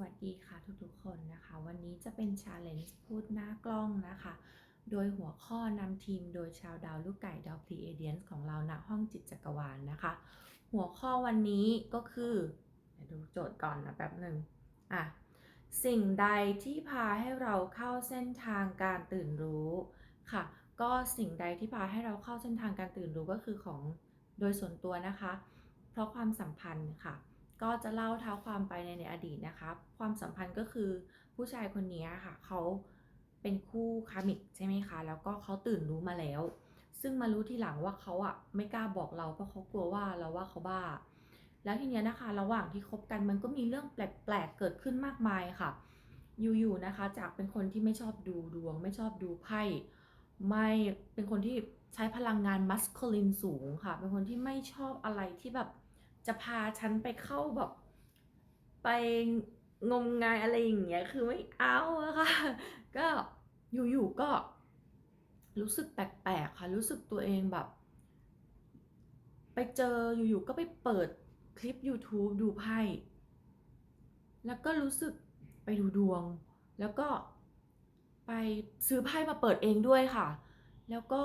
วัสดีค่ะทุกๆคนนะคะ วันนี้จะเป็น Challenge พูดหน้ากล้องนะคะ โดยหัวข้อนำทีมโดยชาวดาวลูกไก่ดาวพลีเอเดียนของเราณห้องจิตจักรวาลนะคะ หัวข้อวันนี้ก็คือดูโจทย์ก่อนนะแป๊บหนึ่งอะ สิ่งใดที่พาให้เราเข้าเส้นทางการตื่นรู้ค่ะ ก็สิ่งใดที่พาให้เราเข้าเส้นทางการตื่นรู้ก็คือของโดยส่วนตัวนะคะ เพราะความสัมพันธ์ค่ะ ก็จะเล่าเท้าความไปในในอดีตนะคะความสัมพันธ์ก็คือผู้ชายคนนี้ค่ะเขาเป็นคู่คามิกใช่ไหมคะ แล้วก็เขาตื่นรู้มาแล้ว ซึ่งมารู้ทีหลังว่าเขาอะไม่กล้าบอกเราเพราะเขากลัวว่าเราว่าเขาบ้า แล้วทีเนี้ยนะคะระหว่างที่คบกันมันก็มีเรื่องแปลกๆเกิดขึ้นมากมายค่ะ อยู่ๆนะคะ จากเป็นคนที่ไม่ชอบดูดวง ไม่ชอบดูไพ่ไม่เป็นคนที่ใช้พลังงานมัสคลินสูงค่ะ เป็นคนที่ไม่ชอบอะไรที่แบบ จะพาฉันไปเข้าแบบไปงมงายอะไรอย่างเงี้ยคือไม่เอาอะค่ะ ก็อยู่ๆก็ รู้สึกแปลกๆค่ะ รู้สึกตัวเองแบบ ไปเจออยู่ๆก็ไปเปิดคลิป YouTube ดูไพ่แล้วก็รู้สึกไปดูดวง แล้วก็ไปซื้อไพ่มาเปิดเองด้วยค่ะ แล้วก็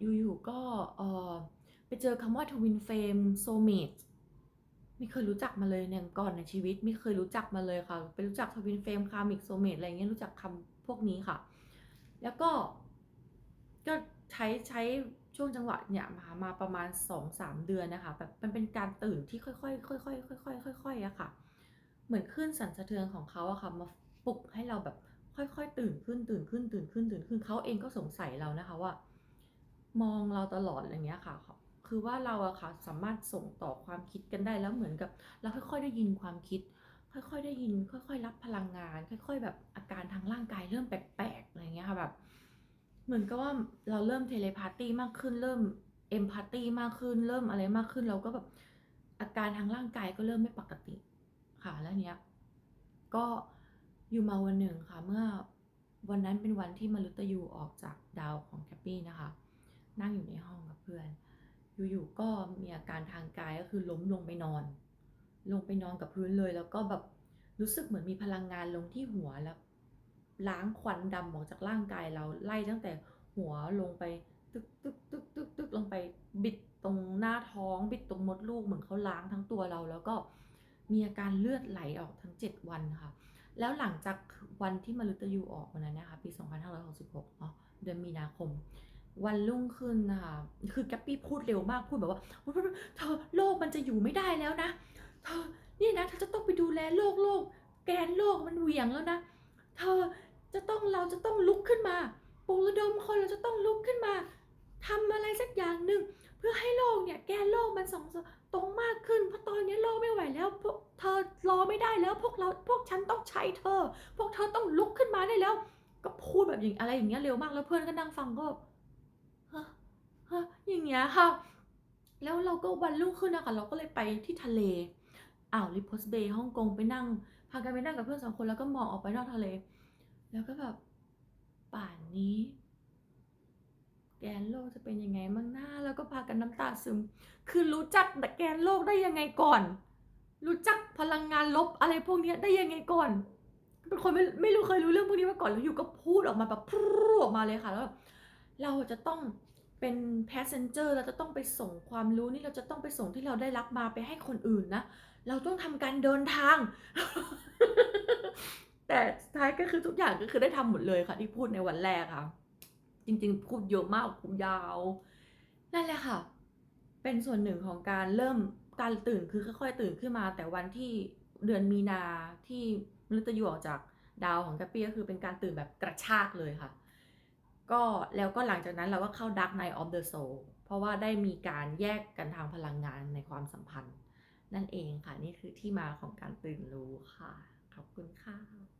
อยู่ๆก็เออไปเจอคำว่า Twin Flame Soulmate ไม่เคยรู้จักมาเลยเนี่ยก่อนในชีวิต ไม่เคยรู้จักมาเลยค่ะไปรู้จัก Twin Flame Karmic Soulmate อะไรเงี้ยรู้จักคำพวกนี้ค่ะ แล้วก็ก็ใช้ใช้ช่วงจังหวะเนี่ยมามาประมาณ 2-3 เดือนนะคะแบบมันเป็นการตื่นที่ค่อยๆค่อยๆค่อยๆค่อยๆอะค่ะ เหมือนคลื่นสั่นสะเทือนของเขาอะค่ะมาปลุกให้เราแบบค่อยๆตื่นขึ้นตื่นขึ้นตื่นขึ้นตื่นขึ้นเขาเองก็สงสัยเรานะคะว่า มองเราตลอดอะไรเงี้ยค่ะ คือว่าเราอะค่ะสามารถส่งต่อความคิดกันได้แล้วเหมือนกับ เราค่อยๆได้ยินความคิด ค่อยๆได้ยิน ค่อย ๆ รับพลังงาน ค่อย ๆ แบบอาการทางร่างกายเริ่มแปลกๆอะไรเงี้ยค่ะแบบเหมือนกับว่าเราเริ่มเทเลพาตี้มากขึ้น เริ่มเอมพัตตีมากขึ้น เริ่มอะไรมากขึ้น เราก็แบบอาการทางร่างกายก็เริ่มไม่ปกติ ค่ะแล้วเนี้ยก็อยู่มาวันหนึ่งค่ะ เมื่อวันนั้นเป็นวันที่มฤตยูออกจากดาวของแคปปี้นะคะ นั่งอยู่ในห้องกับเพื่อน อยู่ๆก็มีอาการทางกายก็คือล้มลงไปนอน ลงไปนอนกับพื้นเลย แล้วก็แบบรู้สึกเหมือนมีพลังงานลงที่หัวแล้วล้างควันดำออกจากร่างกายเราไล่ตั้งแต่หัวลงไปตึกตึกตึกตึกตึกลงไปบิดตรงหน้าท้อง บิดตรงมดลูกเหมือนเขาล้างทั้งตัวเรา แล้วก็มีอาการเลือดไหลออกทั้ง 7 วันค่ะ แล้วหลังจากวันที่มฤตยูออกวันนั้นนะคะปี 2566เนาะเดือนมีนาคม วันรุ่งขึ้นนะคะคือแกปปี้พูดเร็วมากพูดแบบว่าเธอโลกมันจะอยู่ไม่ได้แล้วนะเธอนี่นะเธอจะต้องไปดูแลโลกโลก แกนโลกมันเหวี่ยงแล้วนะเธอจะต้องเราจะต้องลุกขึ้นมาปลุกระดมคนเราจะต้องลุกขึ้นมาทำอะไรสักอย่างหนึ่งเพื่อให้โลกเนี่ยแกนโลกมันส่งตรงมากขึ้นเพราะตอนนี้โลกไม่ไหวแล้วพวกเธอรอไม่ได้แล้วพวกเราพวกฉันต้องใช้เธอ พวกเธอต้องลุกขึ้นมาได้แล้ว ก็พูดแบบอย่างอะไรอย่างเงี้ยเร็วมากแล้วเพื่อนก็นั่งฟังก็ ฮะอย่างเงี้ยค่ะ แล้วเราก็วันรุ่งขึ้นนะคะเราก็เลยไปที่ทะเลอ่าวลิพอสเบย์ฮ่องกงไปนั่งพากันไปนั่งกับเพื่อนสองคนแล้วก็มองออกไปนอกทะเล แล้วก็แบบป่านนี้ แกนโลกจะเป็นยังไงบ้างหน้าแล้วก็พากันน้ำตาซึม คือรู้จักแกนโลกได้ยังไงก่อน รู้จักพลังงานลบอะไรพวกนี้ได้ยังไงก่อนเป็นคนไม่ไม่รู้เคยรู้เรื่องพวกนี้มาก่อนแล้วอยู่ก็พูดออกมาแบบพูดออกมาเลยค่ะแล้วแบบเราจะต้อง เป็น passenger เราจะต้องไปส่งความรู้นี่เราจะต้องไปส่งที่เราได้รับมาไปให้คนอื่นนะ เราต้องทำการเดินทาง แต่สุดท้ายก็คือทุกอย่างก็คือได้ทำหมดเลยค่ะที่พูดในวันแรกค่ะ จริงๆ พูดเยอะมากพูดยาว นั่นแหละค่ะ เป็นส่วนหนึ่งของการเริ่มการตื่นคือค่อยๆตื่นขึ้นมา แต่วันที่เดือนมีนาที่มฤตยูออกจากดาวของแกปปี้ก็คือเป็นการตื่นแบบกระชากเลยค่ะ ก็แล้วก็หลังจากนั้นเราก็เข้า Dark Night of the Soul เพราะว่าได้มีการแยกกันทางพลังงานในความสัมพันธ์ นั่นเองค่ะ นี่คือที่มาของการตื่นรู้ค่ะ ขอบคุณค่ะ